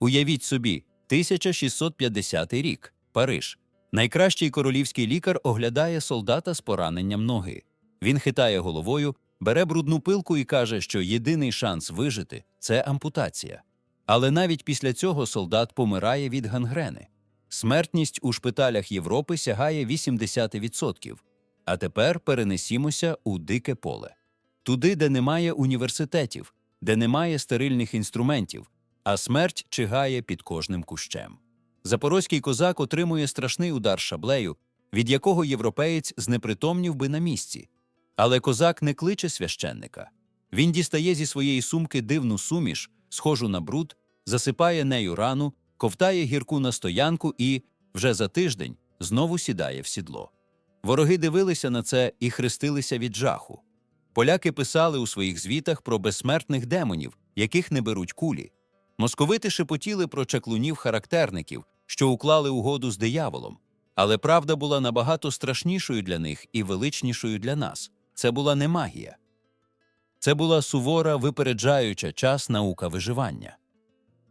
Уявіть собі, 1650 рік, Париж. Найкращий королівський лікар оглядає солдата з пораненням ноги. Він хитає головою, бере брудну пилку і каже, що єдиний шанс вижити це ампутація. Але навіть після цього солдат помирає від гангрени. Смертність у шпиталях Європи сягає 80%. А тепер перенесімося у дике поле. Туди, де немає університетів, де немає стерильних інструментів, а смерть чигає під кожним кущем. Запорозький козак отримує страшний удар шаблею, від якого європеєць знепритомнів би на місці. Але козак не кличе священника. Він дістає зі своєї сумки дивну суміш, схожу на бруд, засипає нею рану, ковтає гірку на стоянку і, вже за тиждень, знову сідає в сідло. Вороги дивилися на це і хрестилися від жаху. Поляки писали у своїх звітах про безсмертних демонів, яких не беруть кулі. Московити шепотіли про чаклунів-характерників, що уклали угоду з дияволом. Але правда була набагато страшнішою для них і величнішою для нас. Це була не магія. Це була сувора, випереджаюча час наука виживання.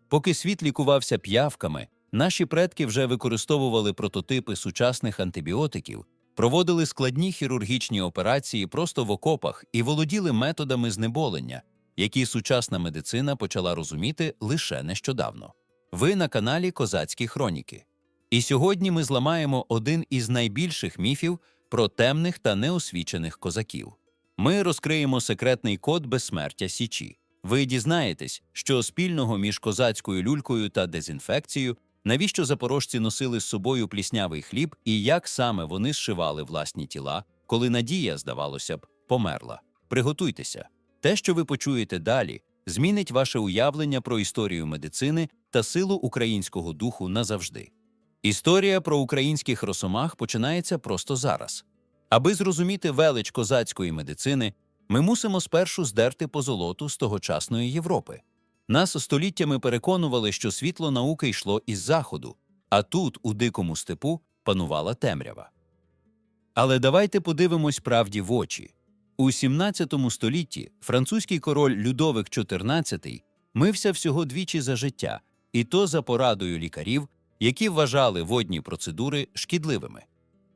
Поки світ лікувався п'явками, наші предки вже використовували прототипи сучасних антибіотиків, проводили складні хірургічні операції просто в окопах і володіли методами знеболення, які сучасна медицина почала розуміти лише нещодавно. Ви на каналі Козацькі Хроніки. І сьогодні ми зламаємо один із найбільших міфів про темних та неосвічених козаків. Ми розкриємо секретний код безсмертя Січі. Ви дізнаєтесь, що спільного між козацькою люлькою та дезінфекцією, навіщо запорожці носили з собою пліснявий хліб і як саме вони зшивали власні тіла, коли надія, здавалося б, померла. Приготуйтеся. Те, що ви почуєте далі, змінить ваше уявлення про історію медицини та силу українського духу назавжди. Історія про українських росомах починається просто зараз. Аби зрозуміти велич козацької медицини, ми мусимо спершу здерти позолоту з тогочасної Європи. Нас століттями переконували, що світло науки йшло із заходу, а тут, у дикому степу, панувала темрява. Але давайте подивимось правді в очі. У 17 столітті французький король Людовик XIV мився всього двічі за життя, і то за порадою лікарів, які вважали водні процедури шкідливими.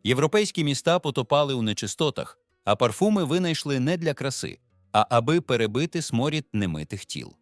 Європейські міста потопали у нечистотах, а парфуми винайшли не для краси, а аби перебити сморід немитих тіл.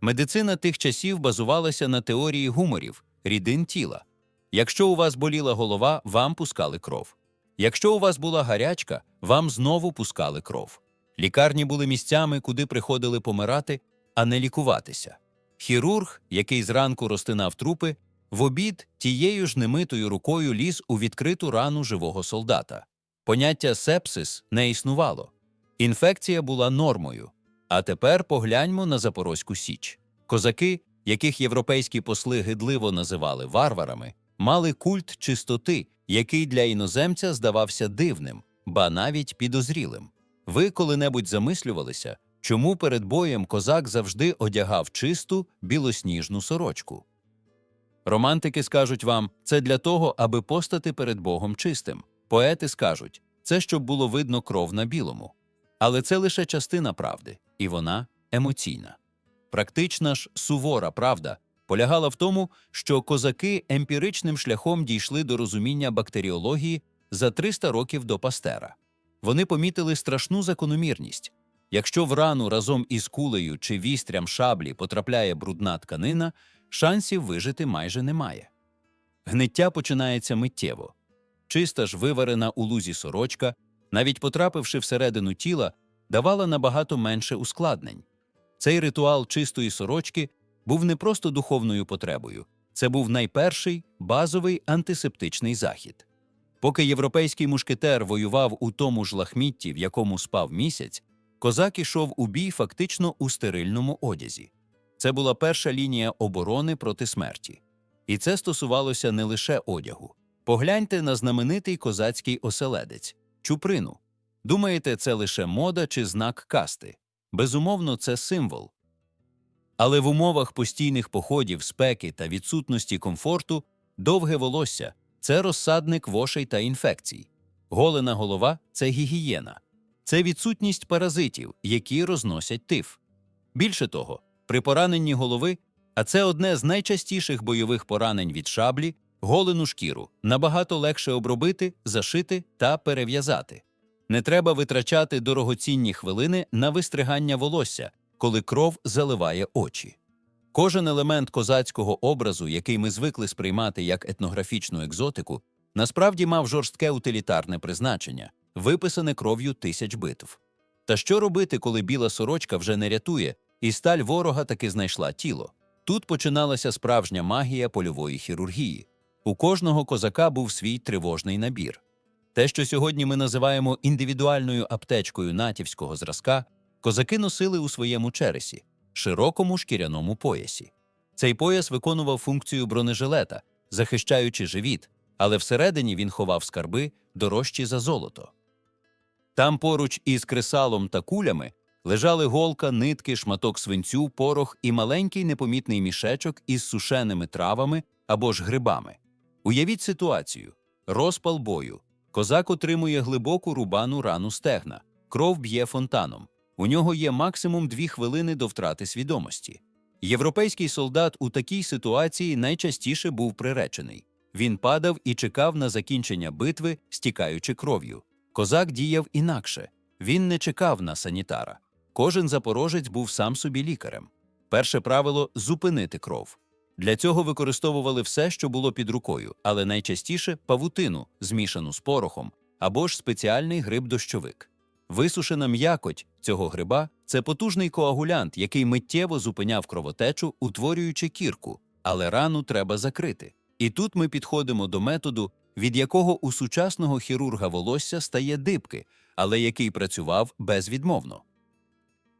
Медицина тих часів базувалася на теорії гуморів, рідин тіла. Якщо у вас боліла голова, вам пускали кров. Якщо у вас була гарячка, вам знову пускали кров. Лікарні були місцями, куди приходили помирати, а не лікуватися. Хірург, який зранку розтинав трупи, в обід тією ж немитою рукою ліз у відкриту рану живого солдата. Поняття сепсис не існувало. Інфекція була нормою. А тепер погляньмо на Запорозьку Січ. Козаки, яких європейські посли гидливо називали варварами, мали культ чистоти, який для іноземця здавався дивним, ба навіть підозрілим. Ви коли-небудь замислювалися, чому перед боєм козак завжди одягав чисту білосніжну сорочку? Романтики скажуть вам, це для того, аби постати перед Богом чистим. Поети скажуть, це щоб було видно кров на білому. Але це лише частина правди, і вона емоційна. Практична ж сувора правда полягала в тому, що козаки емпіричним шляхом дійшли до розуміння бактеріології за 300 років до Пастера. Вони помітили страшну закономірність. Якщо в рану разом із кулею чи вістрям шаблі потрапляє брудна тканина, шансів вижити майже немає. Гниття починається миттєво. Чиста ж виварена у лузі сорочка, навіть потрапивши всередину тіла, давала набагато менше ускладнень. Цей ритуал чистої сорочки був не просто духовною потребою, це був найперший базовий антисептичний захід. Поки європейський мушкетер воював у тому ж лахмітті, в якому спав місяць, козак ішов у бій фактично у стерильному одязі. Це була перша лінія оборони проти смерті. І це стосувалося не лише одягу. Погляньте на знаменитий козацький оселедець чуприну. Думаєте, це лише мода чи знак касти? Безумовно, це символ. Але в умовах постійних походів, спеки та відсутності комфорту довге волосся це розсадник вошей та інфекцій. Голена голова це гігієна, це відсутність паразитів, які розносять тиф. Більше того, при пораненні голови А це одне з найчастіших бойових поранень від шаблі, голену шкіру, набагато легше обробити, зашити та перев'язати. Не треба витрачати дорогоцінні хвилини на вистригання волосся, коли кров заливає очі. Кожен елемент козацького образу, який ми звикли сприймати як етнографічну екзотику, насправді мав жорстке утилітарне призначення, виписане кров'ю тисяч битв. Та що робити, коли біла сорочка вже не рятує, і сталь ворога таки знайшла тіло? Тут починалася справжня магія польової хірургії. У кожного козака був свій тривожний набір. Те, що сьогодні ми називаємо індивідуальною аптечкою натівського зразка, козаки носили у своєму чересі, широкому шкіряному поясі. Цей пояс виконував функцію бронежилета, захищаючи живіт, але всередині він ховав скарби дорожчі за золото. Там поруч із кресалом та кулями лежали голка, нитки, шматок свинцю, порох і маленький непомітний мішечок із сушеними травами або ж грибами. Уявіть ситуацію: розпал бою. Козак отримує глибоку рубану рану стегна, кров б'є фонтаном. У нього є максимум дві хвилини до втрати свідомості. Європейський солдат у такій ситуації найчастіше був приречений. Він падав і чекав на закінчення битви, стікаючи кров'ю. Козак діяв інакше. Він не чекав на санітара. Кожен запорожець був сам собі лікарем. Перше правило зупинити кров. Для цього використовували все, що було під рукою, але найчастіше павутину, змішану з порохом, або ж спеціальний гриб-дощовик. Висушена м'якоть цього гриба це потужний коагулянт, який миттєво зупиняв кровотечу, утворюючи кірку, але рану треба закрити. І тут ми підходимо до методу, від якого у сучасного хірурга волосся стає дибки, але який працював безвідмовно.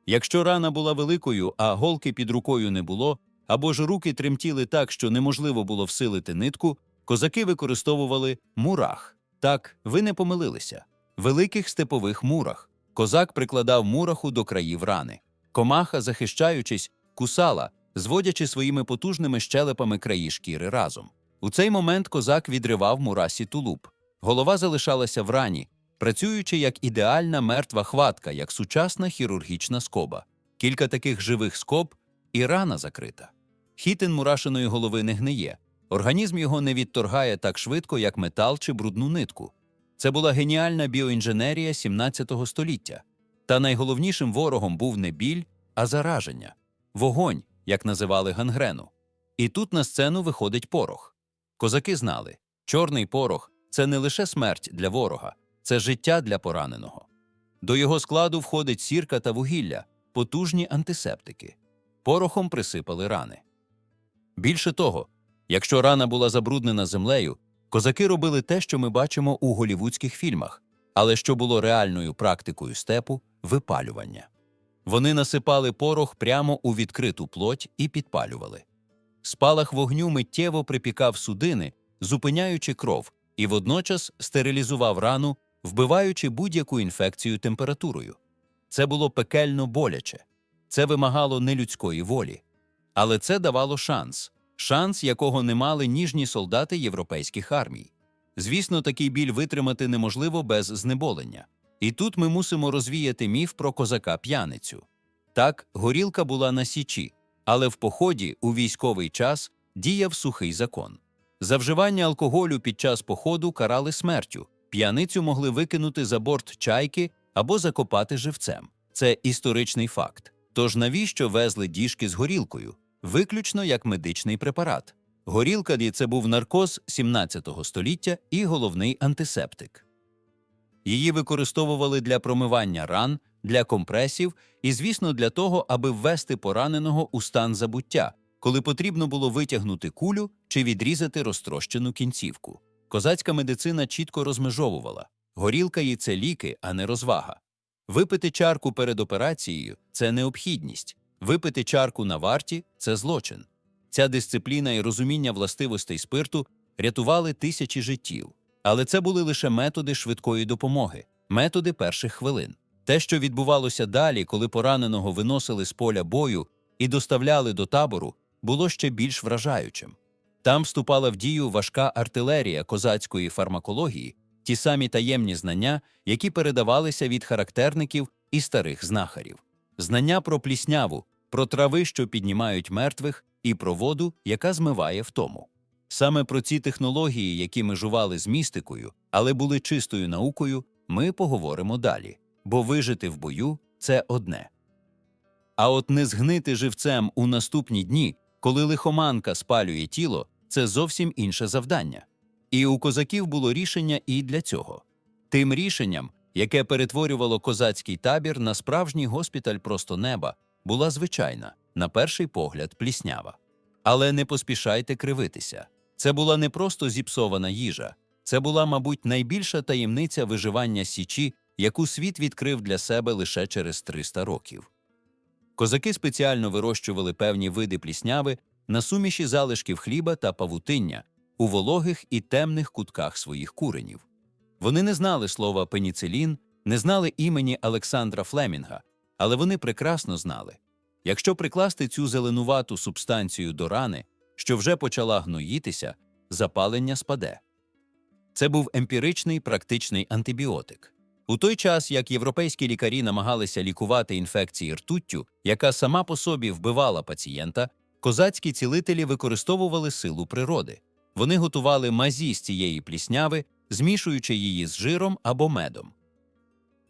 Якщо рана була великою, а голки під рукою не було, або ж руки тремтіли так, що неможливо було всилити нитку, козаки використовували мурах. Так, ви не помилилися. Великих степових мурах. Козак прикладав мураху до країв рани. Комаха, захищаючись, кусала, зводячи своїми потужними щелепами краї шкіри разом. У цей момент козак відривав мурасі тулуб. Голова залишалася в рані, працюючи як ідеальна мертва хватка, як сучасна хірургічна скоба. Кілька таких живих скоб і рана закрита. Хітин мурашиної голови не гниє. Організм його не відторгає так швидко, як метал чи брудну нитку. Це була геніальна біоінженерія 17 століття. Та найголовнішим ворогом був не біль, а зараження вогонь, як називали гангрену. І тут на сцену виходить порох. Козаки знали, чорний порох це не лише смерть для ворога, це життя для пораненого. До його складу входить сірка та вугілля, потужні антисептики. Порохом присипали рани. Більше того, якщо рана була забруднена землею, козаки робили те, що ми бачимо у голівудських фільмах, але що було реальною практикою степу випалювання. Вони насипали порох прямо у відкриту плоть і підпалювали. Спалах вогню миттєво припікав судини, зупиняючи кров, і водночас стерилізував рану, вбиваючи будь-яку інфекцію температурою. Це було пекельно боляче, це вимагало нелюдської волі. Але це давало шанс шанс, якого не мали ніжні солдати європейських армій. Звісно, такий біль витримати неможливо без знеболення. І тут ми мусимо розвіяти міф про козака п'яницю. Так, горілка була на січі, але в поході у військовий час діяв сухий закон. За вживання алкоголю під час походу карали смертю, п'яницю могли викинути за борт чайки або закопати живцем. Це історичний факт. Тож навіщо везли діжки з горілкою? Виключно як медичний препарат. Горілка – це був наркоз 17 століття і головний антисептик. Її використовували для промивання ран, для компресів і, звісно, для того, аби ввести пораненого у стан забуття, коли потрібно було витягнути кулю чи відрізати розтрощену кінцівку. Козацька медицина чітко розмежовувала горілка їй це ліки, а не розвага. Випити чарку перед операцією це необхідність, випити чарку на варті це злочин. Ця дисципліна і розуміння властивостей спирту рятували тисячі життів. Але це були лише методи швидкої допомоги, методи перших хвилин. Те, що відбувалося далі, коли пораненого виносили з поля бою і доставляли до табору, було ще більш вражаючим. Там вступала в дію важка артилерія козацької фармакології, ті самі таємні знання, які передавалися від характерників і старих знахарів. Знання про плісняву, про трави, що піднімають мертвих, і про воду, яка змиває втому. Саме про ці технології, які межували з містикою, але були чистою наукою, ми поговоримо далі, бо вижити в бою це одне. А от не згнити живцем у наступні дні, коли лихоманка спалює тіло, це зовсім інше завдання. І у козаків було рішення і для цього. Тим рішенням, яке перетворювало козацький табір на справжній госпіталь просто неба, була звичайна, на перший погляд, пліснява. Але не поспішайте кривитися. Це була не просто зіпсована їжа, це була, мабуть, найбільша таємниця виживання Січі, яку світ відкрив для себе лише через 300 років. Козаки спеціально вирощували певні види плісняви на суміші залишків хліба та павутиння у вологих і темних кутках своїх куренів. Вони не знали слова пеніцилін, не знали імені Олександра Флемінга, але вони прекрасно знали якщо прикласти цю зеленувату субстанцію до рани, що вже почала гноїтися, запалення спаде. Це був емпіричний практичний антибіотик. У той час, як європейські лікарі намагалися лікувати інфекції ртуттю, яка сама по собі вбивала пацієнта, козацькі цілителі використовували силу природи. Вони готували мазі з цієї плісняви, змішуючи її з жиром або медом.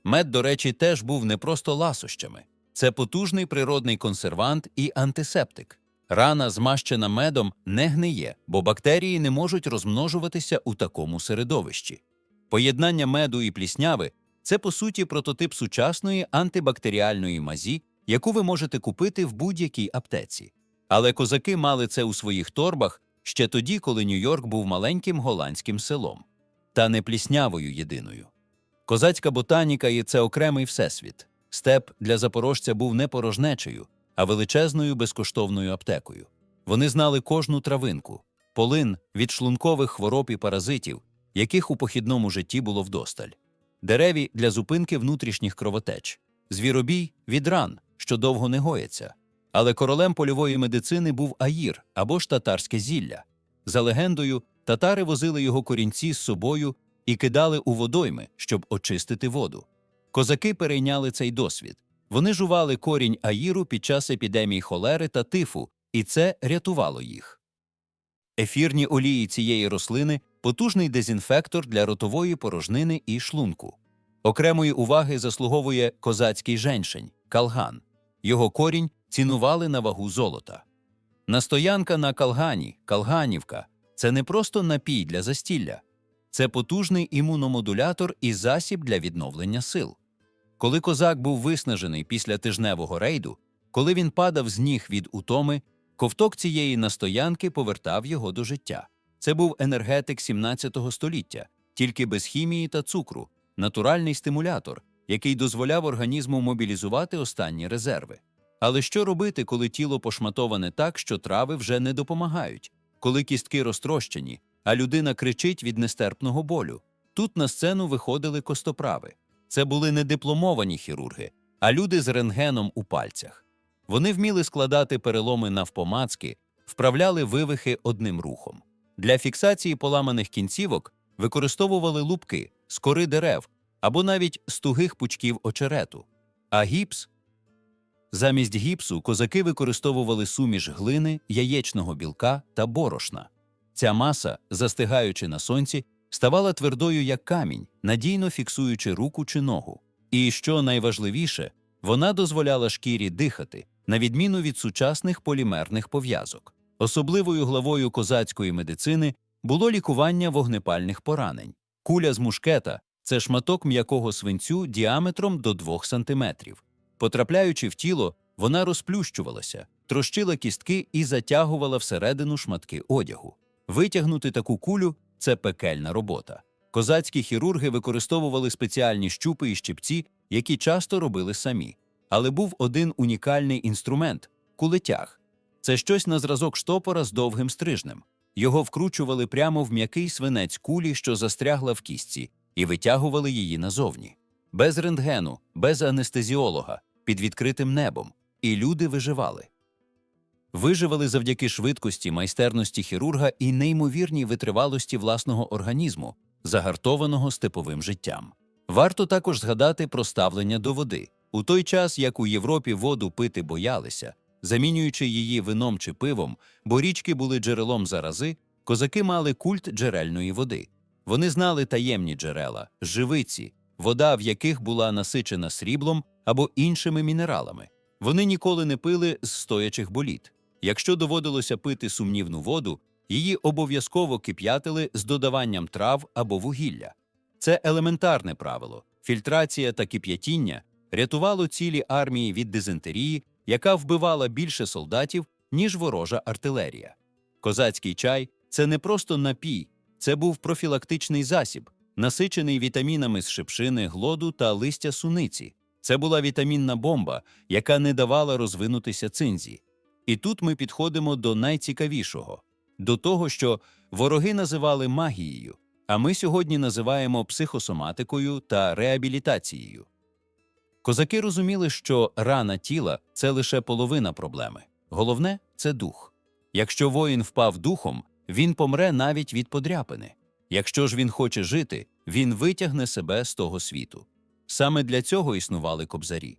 Мед, до речі, теж був не просто ласощами. Це потужний природний консервант і антисептик. Рана, змащена медом, не гниє, бо бактерії не можуть розмножуватися у такому середовищі. Поєднання меду і плісняви це, по суті, прототип сучасної антибактеріальної мазі, яку ви можете купити в будь-якій аптеці. Але козаки мали це у своїх торбах ще тоді, коли Нью-Йорк був маленьким голландським селом, та не пліснявою єдиною. Козацька ботаніка є це окремий всесвіт. Степ для запорожця був не порожнечею, а величезною безкоштовною аптекою. Вони знали кожну травинку, полин від шлункових хвороб і паразитів, яких у похідному житті було вдосталь, дереві для зупинки внутрішніх кровотеч, звіробій від ран, що довго не гояться. Але королем польової медицини був аїр або ж татарське зілля. За легендою, татари возили його корінці з собою і кидали у водойми, щоб очистити воду. Козаки перейняли цей досвід. Вони жували корінь аїру під час епідемій холери та тифу, і це рятувало їх. Ефірні олії цієї рослини потужний дезінфектор для ротової порожнини і шлунку. Окремої уваги заслуговує козацький женшень калган. Його корінь цінували на вагу золота. Настоянка на калгані, калганівка це не просто напій для застілля, це потужний імуномодулятор і засіб для відновлення сил. Коли козак був виснажений після тижневого рейду, коли він падав з ніг від утоми, ковток цієї настоянки повертав його до життя. Це був енергетик 17 століття, тільки без хімії та цукру, натуральний стимулятор, який дозволяв організму мобілізувати останні резерви. Але що робити, коли тіло пошматоване так, що трави вже не допомагають, коли кістки розтрощені, а людина кричить від нестерпного болю? Тут на сцену виходили костоправи. Це були не дипломовані хірурги, а люди з рентгеном у пальцях. Вони вміли складати переломи навпомацки, вправляли вивихи одним рухом. Для фіксації поламаних кінцівок використовували лупки з кори дерев або навіть з тугих пучків очерету. А гіпс замість гіпсу козаки використовували суміш глини, яєчного білка та борошна. Ця маса, застигаючи на сонці, ставала твердою як камінь, надійно фіксуючи руку чи ногу. І що найважливіше, вона дозволяла шкірі дихати, на відміну від сучасних полімерних пов'язок. Особливою главою козацької медицини було лікування вогнепальних поранень. Куля з мушкета це шматок м'якого свинцю діаметром до 2 см. Потрапляючи в тіло, вона розплющувалася, трощила кістки і затягувала всередину шматки одягу. Витягнути таку кулю це пекельна робота. Козацькі хірурги використовували спеціальні щупи і щипці, які часто робили самі. Але був один унікальний інструмент кулетяг. Це щось на зразок штопора з довгим стрижнем. Його вкручували прямо в м'який свинець кулі, що застрягла в кістці, і витягували її назовні. Без рентгену, без анестезіолога, під відкритим небом. І люди виживали. Виживали завдяки швидкості, майстерності хірурга і неймовірній витривалості власного організму, загартованого степовим життям. Варто також згадати про ставлення до води. У той час, як у Європі воду пити боялися, Замінюючи її вином чи пивом, бо річки були джерелом зарази, козаки мали культ джерельної води. Вони знали таємні джерела, живиці, вода в яких була насичена сріблом або іншими мінералами. Вони ніколи не пили з стоячих боліт. Якщо доводилося пити сумнівну воду, її обов'язково кип'ятили з додаванням трав або вугілля. Це елементарне правило. Фільтрація та кип'ятіння рятувало цілі армії від дизентерії, яка вбивала більше солдатів, ніж ворожа артилерія. Козацький чай це не просто напій, це був профілактичний засіб, насичений вітамінами з шипшини, глоду та листя суниці. Це була вітамінна бомба, яка не давала розвинутися цинзі. І тут ми підходимо до найцікавішого до того, що вороги називали магією, а ми сьогодні називаємо психосоматикою та реабілітацією. Козаки розуміли, що рана тіла це лише половина проблеми. Головне це дух. Якщо воїн впав духом, він помре навіть від подряпини. Якщо ж він хоче жити, він витягне себе з того світу. Саме для цього існували кобзарі.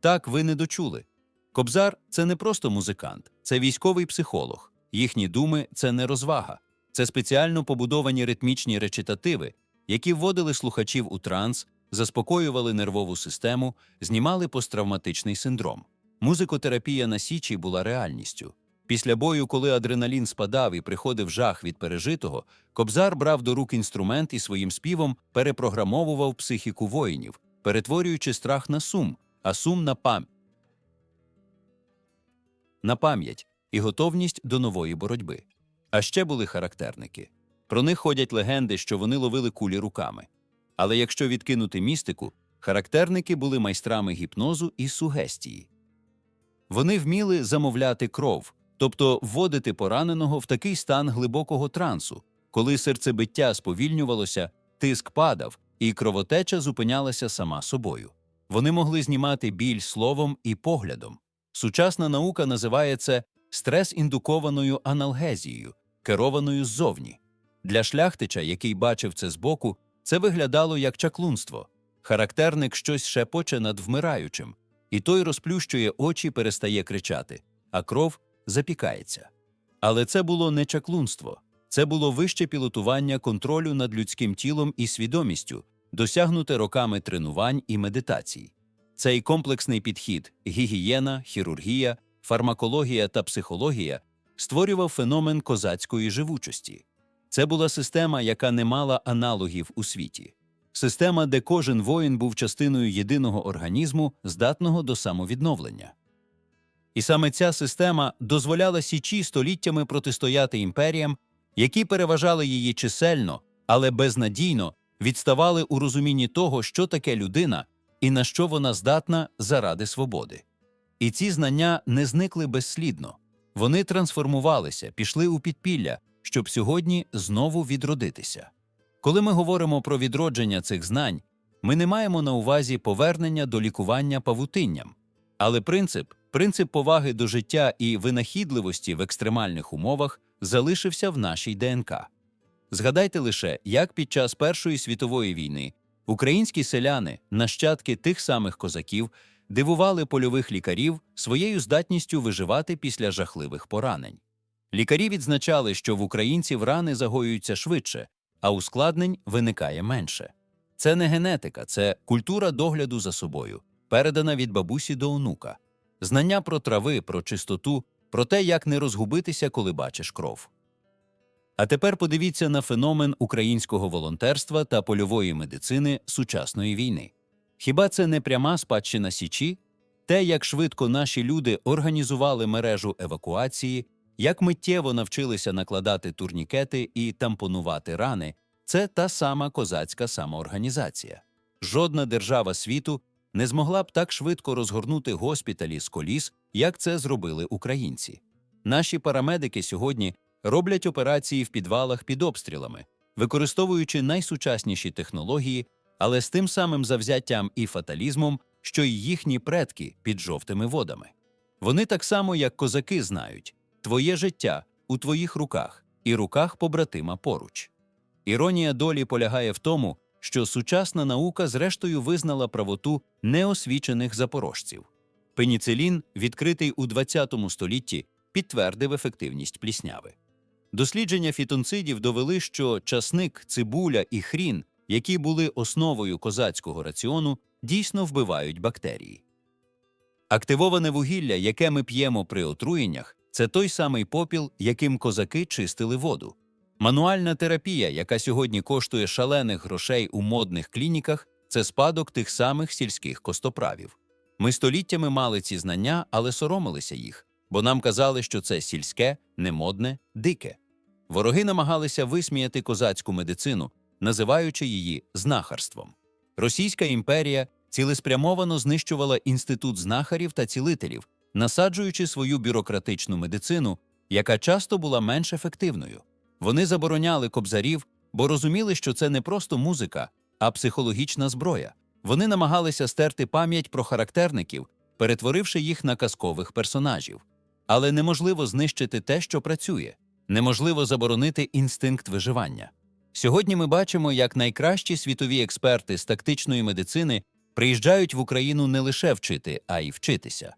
Так ви не дочули. Кобзар це не просто музикант, це військовий психолог. Їхні думи це не розвага, це спеціально побудовані ритмічні речитативи, які вводили слухачів у транс, заспокоювали нервову систему, знімали посттравматичний синдром. Музикотерапія на Січі була реальністю. Після бою, коли адреналін спадав і приходив жах від пережитого, Кобзар брав до рук інструмент і своїм співом перепрограмовував психіку воїнів, перетворюючи страх на сум, а сум на пам... на пам'ять і готовність до нової боротьби. А ще були характерники. Про них ходять легенди, що вони ловили кулі руками. Але якщо відкинути містику, характерники були майстрами гіпнозу і сугестії. Вони вміли замовляти кров, тобто вводити пораненого в такий стан глибокого трансу, коли серцебиття сповільнювалося, тиск падав, і кровотеча зупинялася сама собою. Вони могли знімати біль словом і поглядом. Сучасна наука називає це стрес-індукованою аналгезією, керованою ззовні. Для шляхтича, який бачив це збоку, це виглядало як чаклунство. Характерник щось шепоче над вмираючим, і той розплющує очі, перестає кричати, а кров запікається. Але це було не чаклунство, це було вище пілотування контролю над людським тілом і свідомістю, досягнуте роками тренувань і медитацій. Цей комплексний підхід гігієна, хірургія, фармакологія та психологія створював феномен козацької живучості. Це була система, яка не мала аналогів у світі. Система, де кожен воїн був частиною єдиного організму, здатного до самовідновлення. І саме ця система дозволяла Січі століттями протистояти імперіям, які переважали її чисельно, але безнадійно відставали у розумінні того, що таке людина і на що вона здатна заради свободи. І ці знання не зникли безслідно. Вони трансформувалися, пішли у підпілля, щоб сьогодні знову відродитися. Коли ми говоримо про відродження цих знань, ми не маємо на увазі повернення до лікування павутинням, але принцип, принцип поваги до життя і винахідливості в екстремальних умовах залишився в нашій ДНК. Згадайте лише, як під час Першої світової війни українські селяни, нащадки тих самих козаків, дивували польових лікарів своєю здатністю виживати після жахливих поранень. Лікарі відзначали, що в українців рани загоюються швидше, а ускладнень виникає менше. Це не генетика, це культура догляду за собою, передана від бабусі до онука, знання про трави, про чистоту, про те, як не розгубитися, коли бачиш кров. А тепер подивіться на феномен українського волонтерства та польової медицини сучасної війни. Хіба це не пряма спадщина Січі? Те, як швидко наші люди організували мережу евакуації, як миттєво навчилися накладати турнікети і тампонувати рани, це та сама козацька самоорганізація. Жодна держава світу не змогла б так швидко розгорнути госпіталі з коліс, як це зробили українці. Наші парамедики сьогодні роблять операції в підвалах під обстрілами, використовуючи найсучасніші технології, але з тим самим завзяттям і фаталізмом, що й їхні предки під жовтими водами. Вони так само, як козаки, знають твоє життя у твоїх руках і руках побратима поруч. Іронія долі полягає в тому, що сучасна наука зрештою визнала правоту неосвічених запорожців. Пеніцилін, відкритий у ХХ столітті, підтвердив ефективність плісняви. Дослідження фітонцидів довели, що часник, цибуля і хрін, які були основою козацького раціону, дійсно вбивають бактерії. Активоване вугілля, яке ми п'ємо при отруєннях, це той самий попіл, яким козаки чистили воду. Мануальна терапія, яка сьогодні коштує шалених грошей у модних клініках, це спадок тих самих сільських костоправів. Ми століттями мали ці знання, але соромилися їх, бо нам казали, що це сільське, немодне, дике. Вороги намагалися висміяти козацьку медицину, називаючи її знахарством. Російська імперія цілеспрямовано знищувала інститут знахарів та цілителів, насаджуючи свою бюрократичну медицину, яка часто була менш ефективною. Вони забороняли кобзарів, бо розуміли, що це не просто музика, а психологічна зброя. Вони намагалися стерти пам'ять про характерників, перетворивши їх на казкових персонажів. Але неможливо знищити те, що працює, неможливо заборонити інстинкт виживання. Сьогодні ми бачимо, як найкращі світові експерти з тактичної медицини приїжджають в Україну не лише вчити, а й вчитися.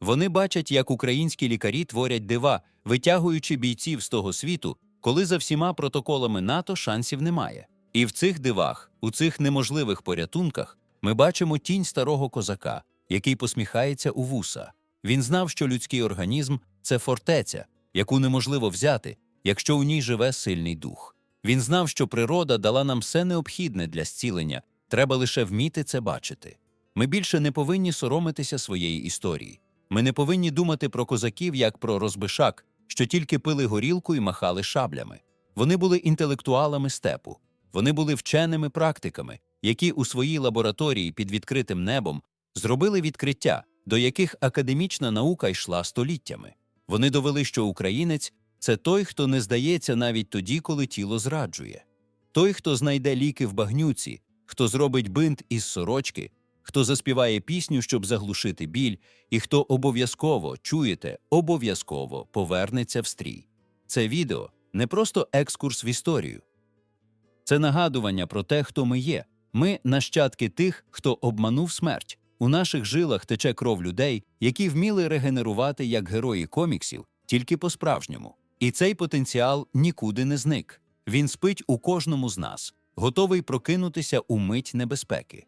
Вони бачать, як українські лікарі творять дива, витягуючи бійців з того світу, коли за всіма протоколами НАТО шансів немає. І в цих дивах, у цих неможливих порятунках, ми бачимо тінь старого козака, який посміхається у вуса. Він знав, що людський організм це фортеця, яку неможливо взяти, якщо у ній живе сильний дух. Він знав, що природа дала нам все необхідне для зцілення, треба лише вміти це бачити. Ми більше не повинні соромитися своєї історії. Ми не повинні думати про козаків як про розбишак, що тільки пили горілку і махали шаблями. Вони були інтелектуалами степу, вони були вченими практиками, які у своїй лабораторії під відкритим небом зробили відкриття, до яких академічна наука йшла століттями. Вони довели, що українець це той, хто не здається навіть тоді, коли тіло зраджує, той, хто знайде ліки в багнюці, хто зробить бинт із сорочки, хто заспіває пісню, щоб заглушити біль, і хто обов'язково, чуєте, обов'язково повернеться в стрій. Це відео не просто екскурс в історію. Це нагадування про те, хто ми є. Ми нащадки тих, хто обманув смерть. У наших жилах тече кров людей, які вміли регенерувати як герої коміксів, тільки по-справжньому. І цей потенціал нікуди не зник. Він спить у кожному з нас, готовий прокинутися у мить небезпеки.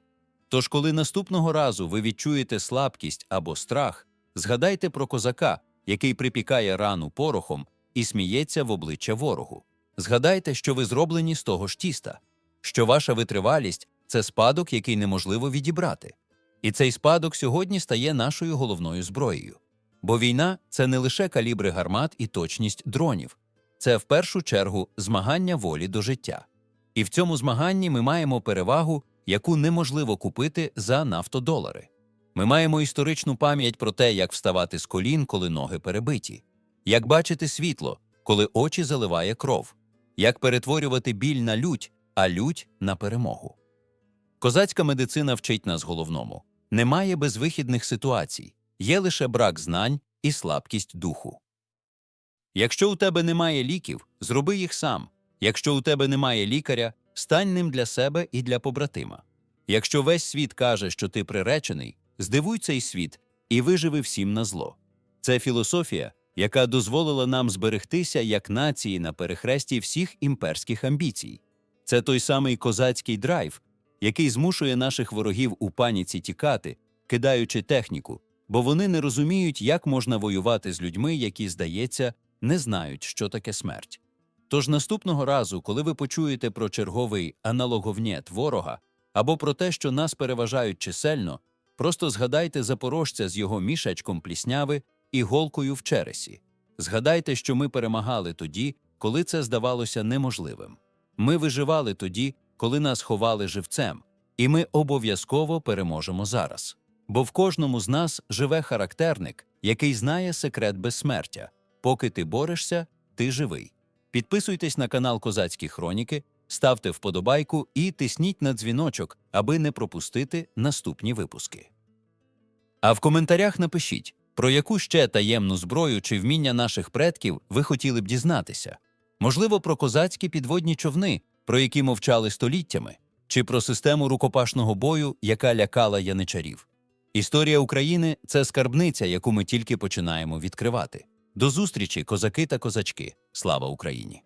Тож, коли наступного разу ви відчуєте слабкість або страх, згадайте про козака, який припікає рану порохом і сміється в обличчя ворогу. Згадайте, що ви зроблені з того ж тіста, що ваша витривалість це спадок, який неможливо відібрати. І цей спадок сьогодні стає нашою головною зброєю. Бо війна це не лише калібри гармат і точність дронів, це в першу чергу змагання волі до життя. І в цьому змаганні ми маємо перевагу, яку неможливо купити за нафтодолари. Ми маємо історичну пам'ять про те, як вставати з колін, коли ноги перебиті, як бачити світло, коли очі заливає кров, як перетворювати біль на лють, а лють на перемогу. Козацька медицина вчить нас головному немає безвихідних ситуацій, є лише брак знань і слабкість духу. Якщо у тебе немає ліків, зроби їх сам. Якщо у тебе немає лікаря, стань ним для себе і для побратима. Якщо весь світ каже, що ти приречений, здивуй цей світ і виживи всім на зло. Це філософія, яка дозволила нам зберегтися як нації на перехресті всіх імперських амбіцій. Це той самий козацький драйв, який змушує наших ворогів у паніці тікати, кидаючи техніку, бо вони не розуміють, як можна воювати з людьми, які, здається, не знають, що таке смерть. Тож наступного разу, коли ви почуєте про черговий аналоговнєт ворога або про те, що нас переважають чисельно, просто згадайте запорожця з його мішечком плісняви і голкою в чересі. Згадайте, що ми перемагали тоді, коли це здавалося неможливим. Ми виживали тоді, коли нас ховали живцем, і ми обов'язково переможемо зараз. Бо в кожному з нас живе характерник, який знає секрет безсмертя. Поки ти борешся, ти живий. Підписуйтесь на канал Козацькі Хроніки, ставте вподобайку і тисніть на дзвіночок, аби не пропустити наступні випуски. А в коментарях напишіть, про яку ще таємну зброю чи вміння наших предків ви хотіли б дізнатися. Можливо, про козацькі підводні човни, про які мовчали століттями, чи про систему рукопашного бою, яка лякала яничарів. Історія України це скарбниця, яку ми тільки починаємо відкривати. До зустрічі, козаки та козачки. Слава Україні!